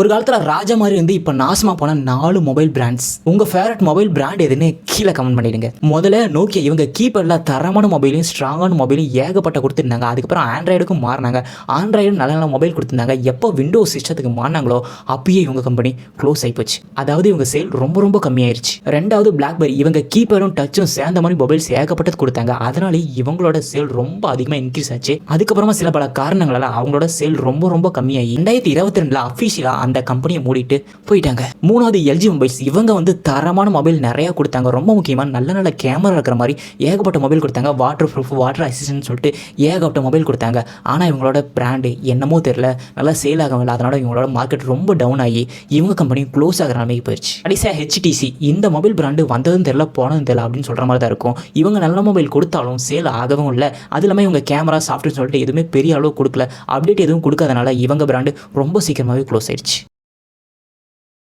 ஒரு காலத்தில் ராஜா மாதிரி வந்து இப்போ நாசமாக போன நாலு மொபைல் பிராண்ட்ஸ் உங்கள் ஃபேவரட் மொபைல் பிராண்ட் எதுன்னு கீழே கமெண்ட் பண்ணிடுங்க. முதல்ல நோக்கியா இவங்க கீபேடில் தரமான மொபைலையும் ஸ்ட்ராங்கான மொபைலையும் ஏகப்பட்ட கொடுத்துருந்தாங்க. அதுக்கப்புறம் ஆண்ட்ராய்டுக்கும் மாறினாங்க. ஆண்ட்ராய்டு நல்ல நல்ல மொபைல் கொடுத்துருந்தாங்க. எப்போ விண்டோஸ் சிஸ்டத்துக்கு மாறினாங்களோ அப்பயே இவங்க கம்பெனி க்ளோஸ் ஆகிப்போச்சு அதாவது இவங்க சேல் ரொம்ப ரொம்ப கம்மியாயிருச்சு. ரெண்டாவது பிளாக்பெரி இவங்க கீபேடும் டச்சும் சேர்ந்த மாதிரி மொபைல்ஸ் ஏகப்பட்டது கொடுத்தாங்க. அதனாலே இவங்களோட சேல் ரொம்ப அதிகமாக இன்க்ரீஸ் ஆச்சு. அதுக்கப்புறமா சில பல காரணங்களால் அவங்களோட சேல் ரொம்ப ரொம்ப கம்மியாகி ரெண்டாயிரத்தி இருபத்தி ரெண்டில் அஃபீஷியலாக அந்த கம்பெனியை மூடிட்டு போயிட்டாங்க. மூணாவது எல்ஜி மொபைல்ஸ் இவங்க வந்து தரமான மொபைல் நிறைய கொடுத்தாங்க. ரொம்ப முக்கியமாக நல்ல நல்ல கேமரா இருக்கிற மாதிரி ஏகப்பட்ட மொபைல் கொடுத்தாங்க. வாட்டர் ப்ரூஃப் வாட்டர் அசிஸ்டன்ட் சொல்லிட்டு ஏகப்பட்ட மொபைல் கொடுத்தாங்க. ஆனால் இவங்களோட பிராண்டு என்னமோ தெரில நல்லா சேல் ஆகவில்லை அதனால இவங்களோட மார்க்கெட் ரொம்ப டவுன் ஆகி இவங்க கம்பெனி க்ளோஸ் ஆகிற நிலைமைக்கு போயிடுச்சு கடைசியாக ஹெச்டிசி இந்த மொபைல் பிராண்டு வந்ததும் தெரியல போனதும் தெரியல அப்படின்னு சொல்கிற மாதிரி தான் இருக்கும். இவங்க நல்ல மொபைல் கொடுத்தாலும் சேல் ஆகவும் இல்லை. அது இல்லாமல் இவங்க கேமரா சாஃப்ட்வேர் சொல்லிட்டு எதுவுமே பெரிய அளவு கொடுக்கல. அப்டேட் எதுவும் கொடுக்காதனால இவங்க பிராண்டு ரொம்ப சீக்கிரமாகவே க்ளோஸ் ஆயிடுச்சு